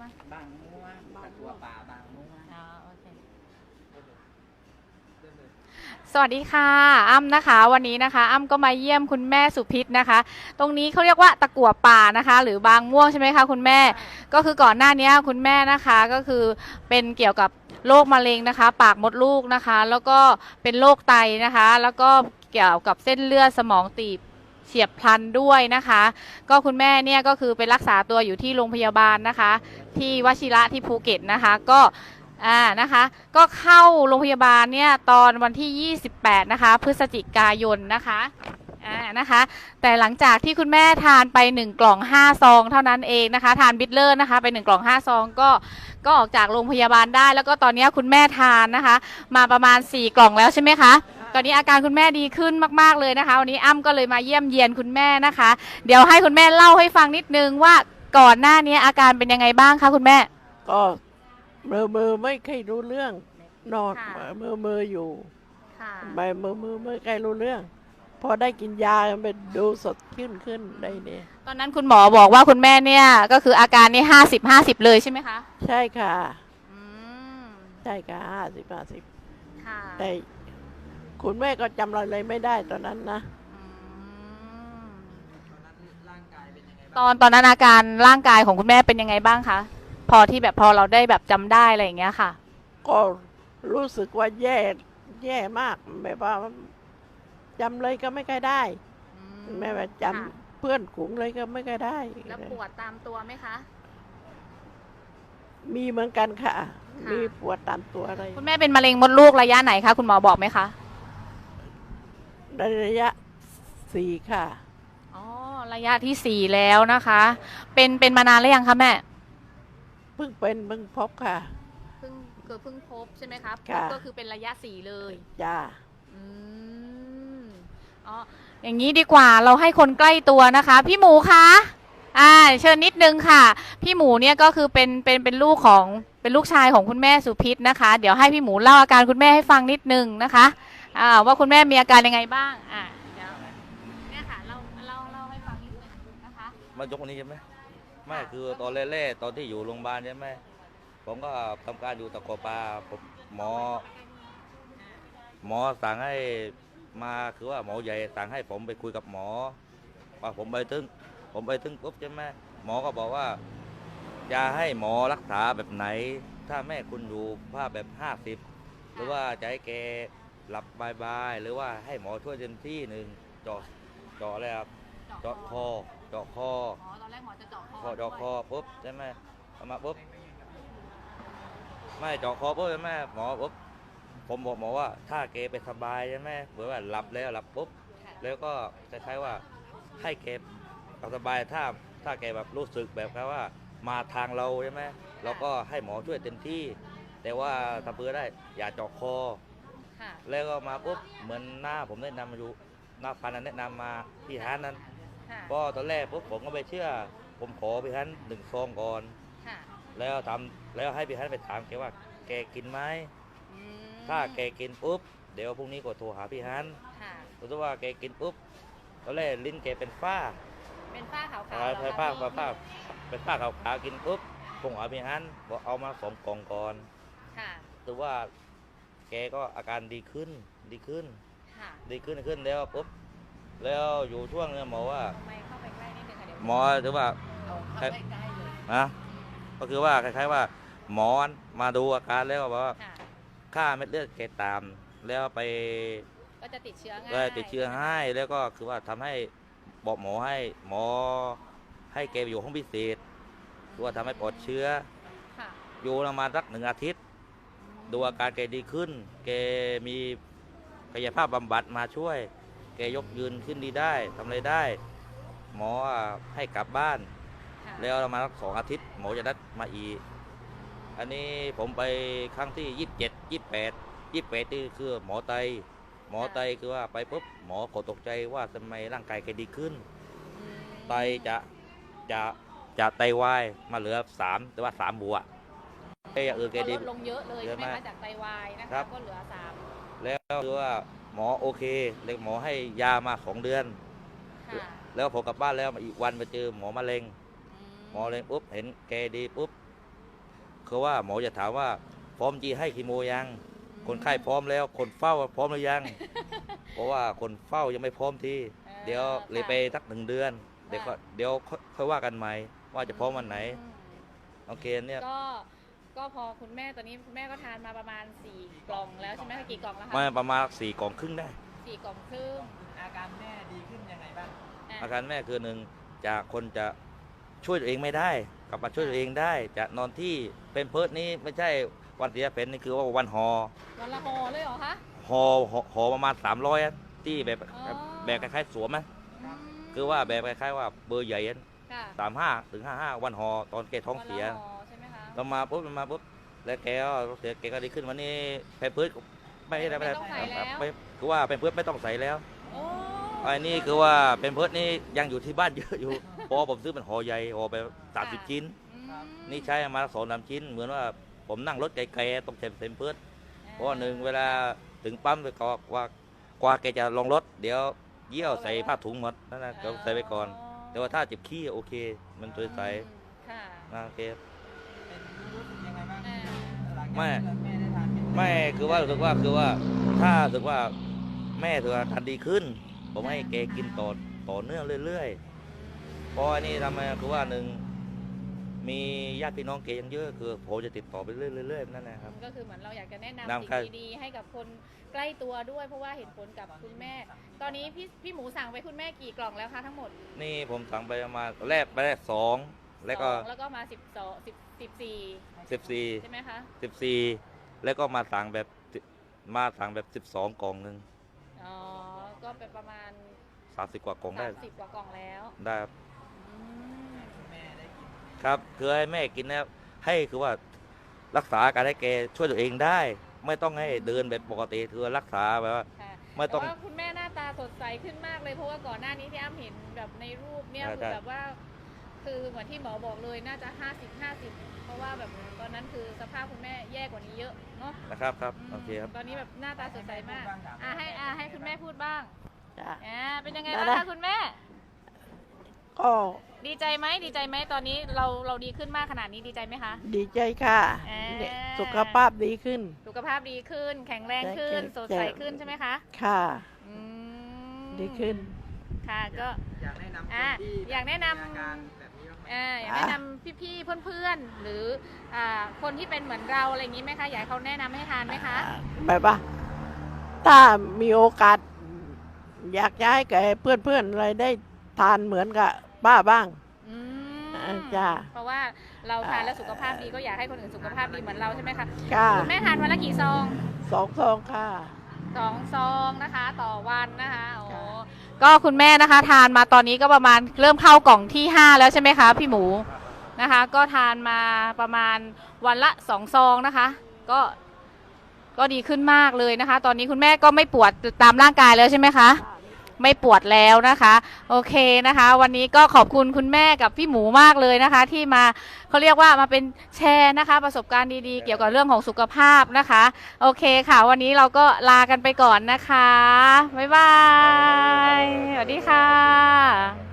ไหมบางม่วงตะกัวป่าบางม่วงอ๋อโอเคสวัสดีค่ะ อ้ำนะคะ วันนี้นะคะ อ้ำก็มาเยี่ยมคุณแม่สุพิษนะคะ ตรงนี้เขาเรียกว่าตะกั่วป่านะคะ หรือบางม่วงใช่ไหมคะคุณแม่ ก็คือก่อนหน้านี้คุณแม่นะคะก็คือเป็นเกี่ยวกับโรคมะเร็งนะคะ ปากมดลูกนะคะ แล้วก็เป็นโรคไตนะคะ แล้วก็เกี่ยวกับเส้นเลือดสมองตีบเฉียบพลันด้วยนะคะ ก็คุณแม่เนี่ยก็คือไปรักษาตัวอยู่ที่โรงพยาบาลนะคะ ที่วชิระที่ภูเก็ตนะคะก็อ่านะคะก็เข้าโรงพยาบาลเนี่ยตอนวันที่ 28 นะคะ พฤศจิกายนนะคะอ่านะคะ แต่หลังจากที่คุณแม่ทานไป 1 กล่อง 5 ซอง เท่านั้นเองนะคะ ทานบิทเลอร์นะคะไป 1 กล่อง 5 ซอง ก็ก็ออกจากโรงพยาบาลได้ แล้วก็ตอนนี้คุณแม่ทานนะคะ มาประมาณ 4 กล่องแล้วใช่ไหมคะตอนนี้อาการคุณแม่ดีขึ้นมาก ๆ เลยนะคะ วันนี้อ้ำก็เลยมาเยี่ยมเยียนคุณแม่นะคะ เดี๋ยวให้คุณแม่เล่าให้ฟังนิดนึงว่า ก่อนหน้านี้อาการเป็นยังไงบ้างคะคุณแม่ ก็มือมือไม่เคยรู้เรื่อง นอนค่ะมือมืออยู่ค่ะไม่มือมือไม่เคยรู้เรื่อง พอได้กินยามันดูสดขึ้นขึ้นได้เนี่ยตอนนั้นคุณหมอบอกว่าคุณแม่เนี่ยก็คืออาการนี่ห้าสิบห้าสิบเลยใช่ไหมคะใช่ค่ะอืมใช่ค่ะห้าสิบห้าสิบค่ะแต่คุณแม่ก็จำอะไรเลยไม่ได้ตอนนั้นนะ อืม ตอนตอนนั้นอาการร่างกายของคุณแม่เป็นยังไงบ้างคะพอที่แบบพอเราได้แบบจำได้อะไรอย่างเงี้ยค่ะ ก็รู้สึกว่าแย่แย่มาก แบบว่าจำเลยก็ไม่ค่อยได้แม่ว่าจำค่ะเพื่อนขุงเลยก็ไม่ค่อยได้ แล้วปวดตามตัวไหมคะ มีเหมือนกันค่ะ ค่ะ มีปวดตามตัวอะไรคุณแม่เป็นมะเร็งมดลูกระยะไหนคะคุณหมอบอกไหมคะ ในระยะสี่ค่ะอ๋อ ระยะที่สี่แล้วนะคะ เป็นเป็นมานานหรือยังคะแม่เพิ่งเป็นเพิ่งพบค่ะ เพิ่งเกิดเพิ่งพบใช่ไหมครับค่ะ ก็คือเป็นระยะสี่เลยจ้าอืมอ๋ออย่างนี้ดีกว่าเราให้คนใกล้ตัวนะคะ พี่หมูคะอ่าเชิญนิดนึงค่ะ พี่หมูเนี่ยก็คือเป็นเป็นเป็นลูกของเป็นลูกชายของคุณแม่สุพิษนะคะ เดี๋ยวให้พี่หมูเล่าอาการคุณแม่ให้ฟังนิดนึงนะคะอ่าว่าคุณแม่มีอาการยังไงบ้างอ่า มายกวันนี้ใช่ไหมไม่คือตอนแรกๆตอนที่อยู่โรงพยาบาลใช่ไหมผมก็ทำการอยู่ตะกัวปลาผมหมอ หมอสั่งให้มาคือว่าหมอใหญ่สั่งให้ผมไปคุยกับหมอว่าผมไปถึง ผมไปถึงปุ๊บใช่ไหมหมอก็บอกว่า จะให้หมอรักษาแบบไหน ถ้าแม่คุณอยู่ภาพแบบห้าสิบหรือว่าจะให้แกหลับบายๆหรือว่าให้หมอช่วยเต็มที่หนึ่งเจาะเจาะอะไรครับเจาะคอ เจาะคออ๋อตอนแรกหมอจะเจาะคอพอเจาะคอปุ๊บใช่ไหมเอามาปุ๊บไม่เจาะคอปุ๊บใช่ไหมหมอปุ๊บผมบอกหมอว่าถ้าแกไปสบายใช่ไหมเหมือนว่าหลับแล้วหลับปุ๊บแล้วก็คล้ายๆว่าให้แกเอาสบายถ้าถ้าแกแบบรู้สึกแบบแค่ว่า มาทางเราใช่ไหมเราก็ให้หมอช่วยเต็มที่ แต่ว่าถ้าเพื่อได้อย่าเจาะคอค่ะแล้วก็มาปุ๊บเหมือนหน้าผมแนะนำอยู่หน้าพันนั้นแนะนำมาที่ฮานนั้น ค่ะก็ตอนแรกปุ๊บผมก็ไม่เชื่อ ผมขอพี่ฮันหนึ่งซองก่อน ค่ะแล้วทำแล้วให้พี่ฮันไปถามแกว่า แกกินไหมอืมถ้าแกกินปุ๊บเดี๋ยวพรุ่งนี้ก็โทรหาพี่ฮันค่ะ รู้ว่าแกกินปุ๊บตอนแรกลิ้นแกเป็นฝ้าเป็นฝ้าขาวๆอ่าเหรอเป็นคะฝ้าพี่ฝ้าฝ้าเป็นฝ้าขาวๆกินปุ๊บผมหาพี่ฮันบอกเอามาสองกล่องก่อนค่ะถือว่าแกก็อาการดีขึ้นดีขึ้น ค่ะ ดีขึ้นขึ้นแล้วปุ๊บ แล้วอยู่ช่วงนึงหมอว่าไม่เข้าไปใกล้นิดนึงค่ะเดี๋ยวหมอถือว่า เอาเข้าไปใกล้เลยนะก็คือว่าคล้ายๆว่า หมอมาดูอาการแล้วบอกว่าค่ะค่าเม็ดเลือดแกตาม แล้วไปก็จะติดเชื้อง่ายก็ติดเชื้อให้แล้วก็คือว่าทำให้บอกหมอให้หมอให้แกไปอยู่ห้องพิเศษคือว่าทำให้ปลอดเชื้อ ค่ะอยู่ประมาณสักหนึ่งอาทิตย์ ดูอาการแกดีขึ้น แกมีกายภาพบำบัดมาช่วยแกยกยืนขึ้นดีได้ทำอะไรได้ หมอให้กลับบ้าน ค่ะแล้วประมาณสักสองอาทิตย์ หมอจะนัดมาอีกอันนี้ผมไปครั้งที่ยี่สิบเจ็ดยี่สิบแปดยี่สิบแปดนี่คือหมอไต หมอไตคือว่าไปปุ๊บหมอขอตกใจว่าทำไมร่างกายแกดีขึ้น อืมไตจะจะจะไตวายมาเหลือสามแต่ว่าสามบวกไอ้อย่างอื่นแกก็ลดี ดลงเยอะเลยเยใช่อะไหมมากคะจากไตวายนะครัคะบ ก็เหลือสาม แล้วคือว่าหมอโอเคเลยหมอให้ยามาสองเดือน ค่ะแล้วผมกลับบ้านแล้วมาอีกวันมาเจอหมอมะเร็ง หมอมเลยปุ๊บเห็นแกดีปุ๊บคือว่าหมอจะถามว่าพร้อมจีให้คีโมยัง คนไข้พร้อมแล้ว คนเฝ้าพร้อมหรือยัง เพราะว่าคนเฝ้ายังไม่พร้อมทีอ่าเดี๋ยวเลยค่ะไปสักหนึ่งเดือน เดี๋ยวก็เดี๋ยวค่อยค่อยว่ากันใหม่ว่าจะพร้อมวันไหน อืมโอเคเนี่ย ก็ ก็พอคุณแม่ตอนนี้คุณแม่ก็ทานมาประมาณสี่กล่องแล้วใช่ไหมคะกี่กล่องแล้วคะมาประมาณสี่กล่องครึ่งได้ สี่กล่องครึ่งอาการแม่ดีขึ้นยังไงบ้างอะอาการแม่คือหนึ่งจากคนจะช่วยตัวเองไม่ได้ กลับมาช่วยตัวเองได้ จะนอนที่เป็นเพิร์ดนี้ไม่ใช่วันเสียเป็นนี่คือว่าวันหอวันละห่อเลยเหรอคะ หอหอหอประมาณ300ที่แบบอ๋อ แบบคล้ายๆสวมไหมอืมคือว่าแบบคล้ายๆว่าเบอร์ใหญ่ค่ะสามห้าถึงห้าห้าวันหอตอนแกท้องเสีย วันละห่อใช่ไหมคะ เรามาปุ๊บเรามาปุ๊บแล้วแกก็เสียแกก็ดีขึ้นวันนี้แพมเพิร์ดไม่ได้ไม่ได้ไม่ต้องใส่แล้ว ไม่คือว่าแพมเพิร์ดไม่ต้องใส่แล้วโอ้อันนี้คือว่าแพมเพิร์ดนี่ยังอยู่ที่บ้านเยอะอยู่เพราะว่าผมซื้อเป็นหอใหญ่หอไปสามสิบชิ้น อืมนี่ใช้มาสองสามชิ้น เหมือนว่าผมนั่งรถไกลๆต้องเต็มเต็มเพิร์ดเพราะว่าหนึ่งเวลาถึงปั๊มไปก็ว่ากว่าแกจะลงรถ เดี๋ยวเยี่ยวใส่ผ้าถุงหมดนั่นนะก็ใส่ไปก่อน แต่ว่าถ้าเจ็บขี้โอเค มันตัวใส่อืมค่ะ นะโอเคเป็นรู้สึกยัง ไงบ้างอ่าหลังจากไม่ที่แม่ได้ทานเป็นไม่คือว่ารู้สึกว่าคือว่าถ้ารู้สึกว่าแม่ถือว่าทันดีขึ้น ผมให้แกกินต่อต่อเนื่องเรื่อยๆเพราะอันนี้ทำไมคือว่าหนึ่งมีญาติพี่น้องแกยังเยอะคือผมจะติดต่อไปเรื่อยๆนั่นแหละครับ ก็คือเหมือนเราอยากจะแนะนำนำใครสิ่งดีๆให้กับคนใกล้ตัวด้วย เพราะว่าเห็นผลกับคุณแม่ ตอนนี้พี่พี่หมูสั่งไปคุณแม่กี่กล่องแล้วคะทั้งหมด นี่ผมสั่งไปประมาณแรกไปแรกสอง แล้วก็ สองแล้วก็มาสิบสองสิบสิบสี่สิบสี่ใช่ไหมคะสิบสี่แล้วก็มาสั่งแบบ10มาสั่งแบบสิบสองกล่องหนึ่งอ๋อก็เป็นประมาณสามสิบกว่ากล่องได้ สามสิบกว่ากล่องแล้วได้ครับอืมแม่ได้กินครับคือให้แม่กินนะให้คือว่ารักษาการให้แกช่วยตัวเองได้ ไม่ต้องให้เดินแบบปกติคือรักษาแบบว่า ค่ะไม่ต้อง แต่ว่าคุณแม่หน้าตาสดใสขึ้นมากเลยเพราะว่าก่อนหน้านี้ที่อ้ำเห็นแบบในรูปเนี่ยใช่คือใช่ แบบว่า คือเหมือนที่หมอบอกเลยน่าจะห้าสิบห้าสิบเพราะว่าแบบตอนนั้นคือสภาพคุณแม่แย่กว่านี้เยอะเนาะนะครับครับอืมโอเคครับ ตอนนี้แบบหน้าตาสดใสมากอะให้อะให้คุณแม่พูดบ้างจ้ะ อ่าเป็นยังไงได้บ้างได้คะคุณแม่ ก็ดีใจไหมดีใจไหมตอนนี้เราเราดีขึ้นมากขนาดนี้ดีใจไหมคะ ดีใจค่ะอ่า เนี่ยสุขภาพดีขึ้น สุขภาพดีขึ้น แข็งแรงขึ้น แข็งสดใสขึ้นใช่ไหมคะค่ะ อืมดีขึ้นอค่ะก็ยากอยากแนะนำคนอะที่อยากแนะนำมีอาการ แบบนี้บ้างไหมอ่าอยากแนะนำพี่ๆเพื่อนๆ หรืออ่าคนที่เป็นเหมือนเราอะไรอย่างนี้ไหมคะอยากให้เขาแนะนำให้ทานไหมคะ แบบว่า ถ้ามีโอกาส อยากจะให้แก่เพื่อนๆอะไรได้ทานเหมือนกับป้าบ้าง อืมอ่าจ้ะเพราะว่าเราทานแล้วสุขภาพดีก็อยากให้คนอื่นสุขภาพดีเหมือนเราใช่ไหมคะค่ะคุณแม่ทานวันละกี่ซองสองซองค่ะ สองซองนะคะ ต่อวันนะคะโอ้ค่ะ ก็คุณแม่นะคะ ทานมาตอนนี้ก็ประมาณเริ่มเข้ากล่องที่ 5 แล้วใช่ไหมคะ พี่หมูนะคะ ก็ทานมาประมาณวันละสองซองนะคะ ก็ก็ดีขึ้นมากเลยนะคะ ตอนนี้คุณแม่ก็ไม่ปวดตามร่างกายแล้วใช่ไหมคะ ไม่ปวดแล้วนะคะ โอเคนะคะ วันนี้ก็ขอบคุณคุณแม่กับพี่หมูมากเลยนะคะ ที่มาเขาเรียกว่ามาเป็นแชร์นะคะ ประสบการณ์ดีๆ เกี่ยวกับเรื่องของสุขภาพนะคะ โอเคค่ะ วันนี้เราก็ลากันไปก่อนนะคะบ๊ายบายสวัสดีค่ะ